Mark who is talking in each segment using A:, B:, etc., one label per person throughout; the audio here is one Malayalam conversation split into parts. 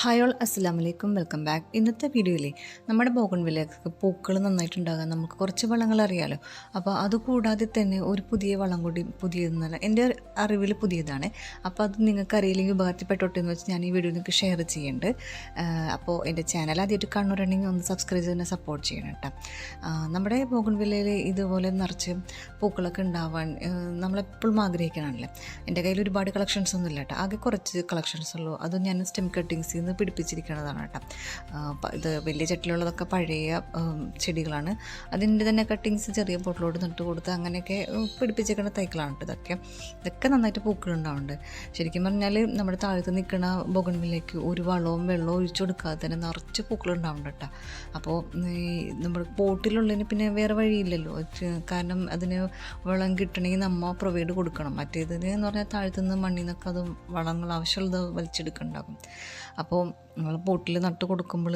A: ഹായ് ഓൾ അസ്സാം വലൈക്കും വെൽക്കം ബാക്ക്. ഇന്നത്തെ വീഡിയോയിൽ നമ്മുടെ ബോഗൺവില്ലക്ക് പൂക്കൾ നന്നായിട്ടുണ്ടാകാൻ നമുക്ക് കുറച്ച് വളങ്ങൾ അറിയാലോ. അപ്പോൾ അതുകൂടാതെ തന്നെ ഒരു പുതിയ വളം കൂടി പുതിയതെന്നല്ല എന്റെ അറിവിൽ പുതിയതാണ്. അപ്പോൾ അത് നിങ്ങൾക്ക് അറിയില്ലെങ്കിൽ ഉപകാരത്തിൽപ്പെട്ടോട്ടെ എന്ന് വെച്ച് ഞാൻ ഈ വീഡിയോ നിങ്ങൾക്ക് ഷെയർ ചെയ്യുന്നുണ്ട് അപ്പോൾ എന്റെ ചാനൽ ആദ്യമായിട്ട് കാണുന്നുണ്ടെങ്കിൽ ഒന്ന് സബ്സ്ക്രൈബ് ചെയ്ത് സപ്പോർട്ട് ചെയ്യണം കേട്ടോ. നമ്മുടെ ബോഗൺവില്ലയിൽ ഇതുപോലെ നിറച്ച് പൂക്കളൊക്കെ ഉണ്ടാവാൻ നമ്മളെപ്പോഴും ആഗ്രഹിക്കണമല്ലേ എന്റെ കയ്യിൽ ഒരുപാട് കളക്ഷൻസ് ഒന്നും ഇല്ല കേട്ടോ. ആകെ കുറച്ച് കളക്ഷൻസ് ഉള്ളൂ. അതും ഞാൻ സ്റ്റെം കട്ടിങ്സിൽ നിന്ന് പിടിപ്പിച്ചിരിക്കുന്നതാണ് കേട്ടോ. ഇത് വലിയ ചട്ടിലുള്ളതൊക്കെ പഴയ ചെടികളാണ്. അതിന്റെ തന്നെ കട്ടിങ്സ് ചെറിയ ബോട്ടിലോട് നട്ട് കൊടുത്ത് അങ്ങനെയൊക്കെ പിടിപ്പിച്ചിരിക്കുന്ന തൈകളാണ് കേട്ടോ ഇതൊക്കെ. ഇതൊക്കെ നന്നായിട്ട് പൂക്കളുണ്ടാവുന്നുണ്ട് ശരിക്കും പറഞ്ഞാൽ നമ്മുടെ താഴത്ത് നിൽക്കുന്ന ബൊഗൺവിലേക്ക് ഒരു വളവും വെള്ളവും ഒഴിച്ചു കൊടുക്കാതെ തന്നെ നിറച്ച് പൂക്കളുണ്ടാവുന്നുണ്ട് കേട്ടോ. അപ്പോൾ ഈ നമ്മുടെ പോട്ടിലുള്ളതിന് പിന്നെ വേറെ വഴിയില്ലല്ലോ. കാരണം അതിന് വളം കിട്ടണമെങ്കിൽ നമ്മൾ പ്രൊവൈഡ് കൊടുക്കണം. മറ്റേതിന് എന്ന് പറഞ്ഞാൽ താഴത്തുനിന്ന് മണ്ണിൽ നിന്നൊക്കെ അത് വളങ്ങൾ ആവശ്യമുള്ളത് വലിച്ചെടുക്കുന്നുണ്ടാകും അപ്പോൾ നമ്മൾ പോട്ടിൽ നട്ട് കൊടുക്കുമ്പോൾ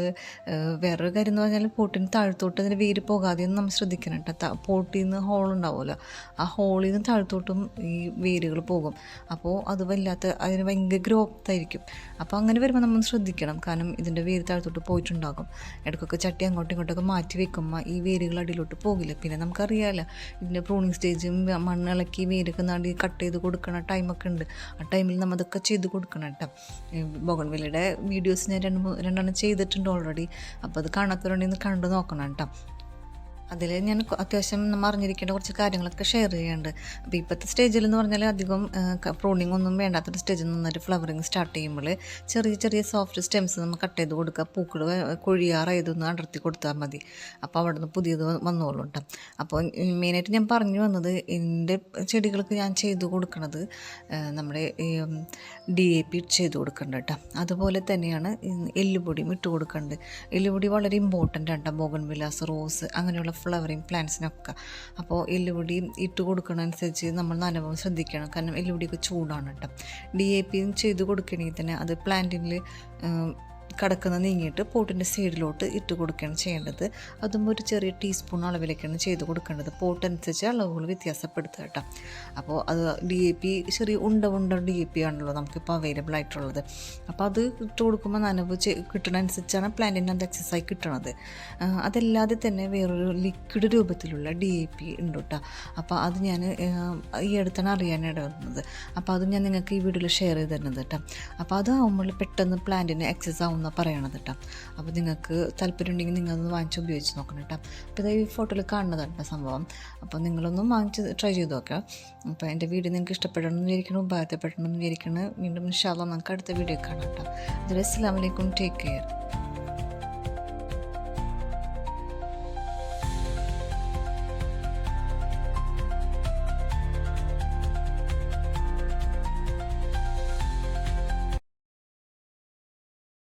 A: വേറൊരു കാര്യം എന്ന് പറഞ്ഞാൽ പോട്ടിന് താഴത്തോട്ട് അതിന് വേര് പോകാതെ ഒന്ന് നമ്മൾ ശ്രദ്ധിക്കണം കേട്ടോ. പോട്ടിൽ നിന്ന് ഹോൾ ഉണ്ടാവുമല്ലോ. ആ ഹോളിൽ നിന്ന് താഴത്തോട്ടും ഈ വേരുകൾ പോകും. അപ്പോൾ അത് വല്ലാത്ത അതിന് ഭയങ്കര ഗ്രോത്ത് ആയിരിക്കും. അപ്പോൾ അങ്ങനെ വരുമ്പോൾ നമ്മൾ ശ്രദ്ധിക്കണം. കാരണം ഇതിന്റെ വേര് താഴത്തോട്ട് പോയിട്ടുണ്ടാകും. ഇടയ്ക്കൊക്കെ ചട്ടി അങ്ങോട്ടും ഇങ്ങോട്ടൊക്കെ മാറ്റി വെക്കുമ്പോൾ ഈ വേരുകൾ അടിയിലോട്ട് പോകില്ല. പിന്നെ നമുക്കറിയാമല്ലോ ഇതിന്റെ പ്രൂണിങ് സ്റ്റേജും മണ്ണിളക്കി വേരൊക്കെ നാടി കട്ട് ചെയ്ത് കൊടുക്കണ ടൈമൊക്കെ ഉണ്ട്. ആ ടൈമിൽ നമ്മൾ അതൊക്കെ ചെയ്ത് കൊടുക്കണം കേട്ടോ. ബോഗൺവില്ലയുടെ വീഡിയോസ് ഞാൻ രണ്ട് മൂന്ന് രണ്ടെണ്ണം ചെയ്തിട്ടുണ്ട് ഓൾറെഡി അപ്പോൾ അത് കാണാത്തവരുണ്ടെങ്കിൽ കണ്ടു നോക്കണം കേട്ടോ അതിൽ ഞാൻ അത്യാവശ്യം നമ്മൾ അറിഞ്ഞിരിക്കേണ്ട കുറച്ച് കാര്യങ്ങളൊക്കെ ഷെയർ ചെയ്യുന്നുണ്ട്. അപ്പോൾ ഇപ്പോഴത്തെ സ്റ്റേജിൽ എന്ന് പറഞ്ഞാൽ അധികം പ്രൂണിംഗ് ഒന്നും വേണ്ടാത്തൊരു സ്റ്റേജിൽ നിന്നൊരു ഫ്ലവറിങ് സ്റ്റാർട്ട് ചെയ്യുമ്പോൾ ചെറിയ ചെറിയ സോഫ്റ്റ് സ്റ്റെംസ് നമ്മൾ കട്ട് ചെയ്ത് കൊടുക്കുക പൂക്കൾ കൊഴിയാറായതൊന്ന് അടർത്തി കൊടുത്താൽ മതി. അപ്പോൾ അവിടെ നിന്ന് പുതിയത് വന്നോളൂ കേട്ടോ അപ്പോൾ മെയിനായിട്ട് ഞാൻ പറഞ്ഞു വന്നത് എന്റെ ചെടികൾക്ക് ഞാൻ ചെയ്ത് കൊടുക്കുന്നത് നമ്മുടെ ഡി എ പി ചെയ്ത് കൊടുക്കേണ്ടത് കേട്ടോ അതുപോലെ തന്നെയാണ് എല്ലുപൊടിയും ഇട്ട് കൊടുക്കേണ്ടത് എല്ലുപൊടി വളരെ ഇമ്പോർട്ടന്റ് ആണ് കേട്ടോ വിലാസ് റോസ് അങ്ങനെയുള്ള ഫ്ലവറിങ് പ്ലാന്റ്സിനൊക്കെ. അപ്പോൾ എല്ലുപൊടി ഇട്ട് കൊടുക്കണതനുസരിച്ച് നമ്മൾ നനവും ശ്രദ്ധിക്കണം. കാരണം എല്ലുപൊടിയൊക്കെ ചൂടാണ് കേട്ടോ ഡി എ പിയും ചെയ്ത് കൊടുക്കണമെങ്കിൽ തന്നെ അത് പ്ലാന്റിൽ കടക്കുന്ന നീങ്ങിയിട്ട് പോട്ടിന്റെ സൈഡിലോട്ട് ഇട്ട് കൊടുക്കുകയാണ് ചെയ്യേണ്ടത്. അതും ഒരു ചെറിയ ടീസ്പൂൺ അളവിലേക്കാണ് ചെയ്ത് കൊടുക്കേണ്ടത്. പോട്ട് അനുസരിച്ച് അളവുകൾ വ്യത്യാസപ്പെടുത്തുക കേട്ടോ. അപ്പോൾ അത് ഡി എ പി ചെറിയ ഉണ്ട ഉണ്ട ഡി എ പി ആണല്ലോ നമുക്കിപ്പോൾ അവൈലബിൾ ആയിട്ടുള്ളത്. അപ്പോൾ അത് ഇട്ട് കൊടുക്കുമ്പോൾ നനവ് അനുസരിച്ചാണ് പ്ലാന്റിന് അത് എക്സസൈസ് കിട്ടണത്. അതല്ലാതെ തന്നെ വേറൊരു ലിക്വിഡ് രൂപത്തിലുള്ള ഡി എ പി ഉണ്ട് കേട്ടോ. അപ്പോൾ അത് ഞാൻ ഈ അടുത്താണ് വന്നത്. അപ്പോൾ അത് ഞാൻ നിങ്ങൾക്ക് ഈ വീഡിയോയിൽ ഷെയർ ചെയ്ത് തരുന്നത് കേട്ടോ. അപ്പോൾ അതാവുമ്പോൾ പെട്ടെന്ന് പ്ലാന്റിന് എക്സസ് ആവുമെന്ന് പറയണത് കേട്ടോ അപ്പോൾ നിങ്ങൾക്ക് താല്പര്യം ഉണ്ടെങ്കിൽ നിങ്ങൾ അത് വാങ്ങിച്ച് ഉപയോഗിച്ച് നോക്കണം കേട്ടോ അപ്പോൾ ഇത് ഈ ഫോട്ടോയിൽ കാണുന്നതാണ് കേട്ടോ സംഭവം. അപ്പോൾ നിങ്ങളൊന്നും വാങ്ങിച്ച് ട്രൈ ചെയ്ത് നോക്കാം അപ്പോൾ എന്റെ വീഡിയോ നിങ്ങൾക്ക് ഇഷ്ടപ്പെടണം എന്ന് വിചാരിക്കണം ഉപകാരപ്പെടണമെന്ന് വിചാരിക്കണം വീണ്ടും ഇൻഷാല്ല നമുക്ക് അടുത്ത വീഡിയോ കാണാം കേട്ടോ അതിൽ അസ്സാം വലൈക്കും ടേക്ക് കെയർ